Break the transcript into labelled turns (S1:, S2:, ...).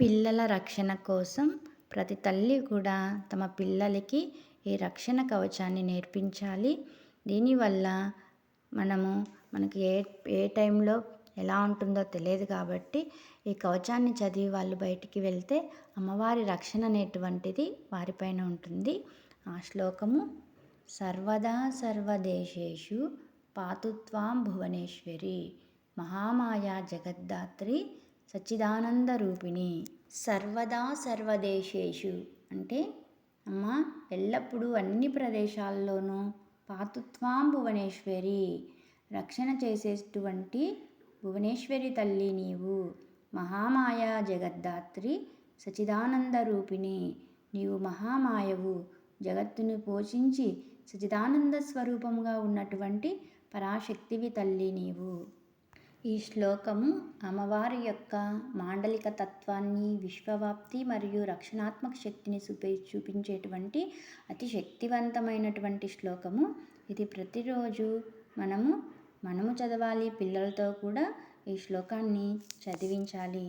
S1: పిల్లల రక్షణ కోసం ప్రతి తల్లి కూడా తమ పిల్లలకి ఈ రక్షణ కవచాన్ని నేర్పించాలి? దీనివల్ల మనము మనకి ఏ ఏ టైంలో ఎలా ఉంటుందో తెలియదు కాబట్టి ఈ కవచాన్ని చదివి వాళ్ళు బయటికి వెళ్తే అమ్మవారి రక్షణ అనేటువంటిది వారిపైన ఉంటుంది. ఆ శ్లోకము సర్వదా సర్వదేశేషు పాతుత్వాం భువనేశ్వరి మహామాయా జగద్దాత్రి సచ్చిదానంద రూపిణి సర్వదా సర్వదేశేషు అంటే అమ్మ ఎల్లప్పుడూ అన్ని ప్రదేశాల్లోనూ పాతుత్వాం భువనేశ్వరి రక్షణ చేసేటువంటి భువనేశ్వరి తల్లి నీవు. మహామాయా జగద్దాత్రి సచిదానంద రూపిణి నీవు మహామాయవు. జగత్తును పోషించి సచిదానంద స్వరూపముగా ఉన్నటువంటి పరాశక్తివి తల్లి నీవు. ఈ శ్లోకము అమ్మవారి యొక్క మాండలిక తత్వాన్ని విశ్వవ్యాప్తి మరియు రక్షణాత్మక శక్తిని చూపే చూపించేటువంటి అతి శక్తివంతమైనటువంటి శ్లోకము. ఇది ప్రతిరోజు మనము మనము చదవాలి పిల్లలతో కూడా ఈ శ్లోకాన్ని చదివించాలి.